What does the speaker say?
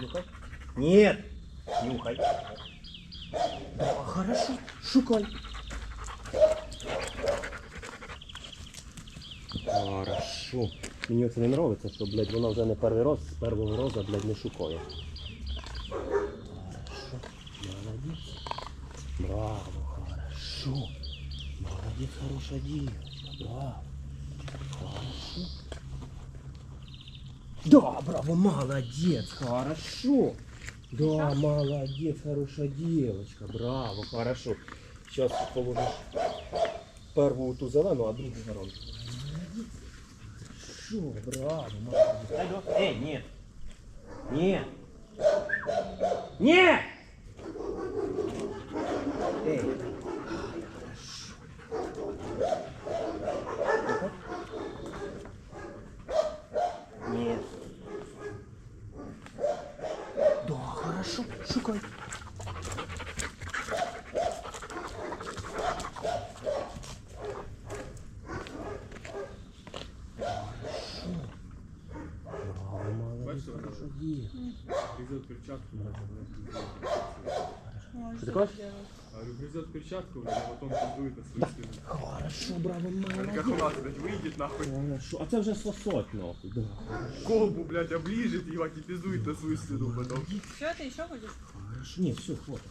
Нюхай. Нет. Нюхай. Да, хорошо. Шукай. Хорошо. Мені це не подобається, що, блядь, вона вже не перший раз, з першого разу, блядь, не шукає. Хорошо. Молодець. Браво, хорошо. Молодец, хорошая девочка, браво. Хорошо. Да, браво, молодец, хорошо. Да, молодец, хорошая девочка, браво, хорошо. Сейчас положишь первую ту зелену, а другу воронку. Хорошо, браво, молодец. Эй, нет. Нет. Нет! Эй. Нет. Да, хорошо, шукай. Бачите, вона є. Грызет перчатку, блядь, Що ти кажеш? Говорю, грызет перчатку, блядь, а потом пиздует на свою спину. Хорошо, браво, Как молодец. у нас, блядь, выйдет нахуй, Хорошо. А це вже сосать нахуй, да. колбу, блядь, оближет, ебать, и пиздует на свою спину потом. Все, ты еще будешь? Хорошо. Не, все, хватит.